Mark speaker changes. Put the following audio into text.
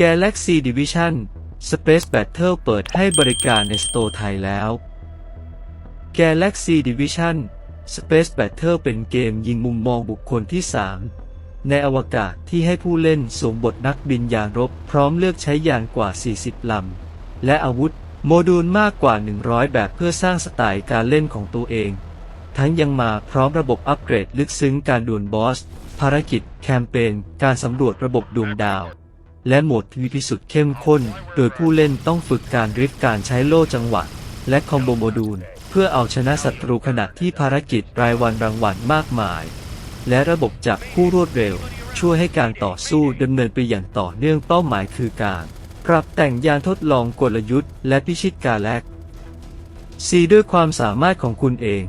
Speaker 1: Galaxy Division Space Battle เปิดให้บริการในสโตร์ไทยแล้ว Galaxy Division Space Battle เป็นเกมยิงมุมมองบุคคลที่ 3 ในอวกาศที่ให้ผู้เล่นสวมบทนักบินยานรบพร้อมเลือกใช้ยานกว่า 40 ลำ และอาวุธโมดูลมากกว่า 100 แบบเพื่อสร้างสไตล์การเล่นของตัวเอง ทั้งยังมาพร้อมระบบอัปเกรดลึกซึ้งการดวลบอส ภารกิจ แคมเปญ การสำรวจระบบดวงดาว และโหมดทีพิสุดเข้มข้น โดยผู้เล่นต้องฝึกการริฟการใช้โล่จังหวะ และคอมโบโมดูล เพื่อเอาชนะศัตรูขณะที่ภารกิจรายวันรางวัลมากมาย และระบบจับผู้รวดเร็ว ช่วยให้การต่อสู้ดำเนินไปอย่างต่อเนื่องเป้าหมายคือการ ปรับแต่งยานทดลองกลยุทธ์ และพิชิตการแลกซีด้วยความสามารถของคุณเอง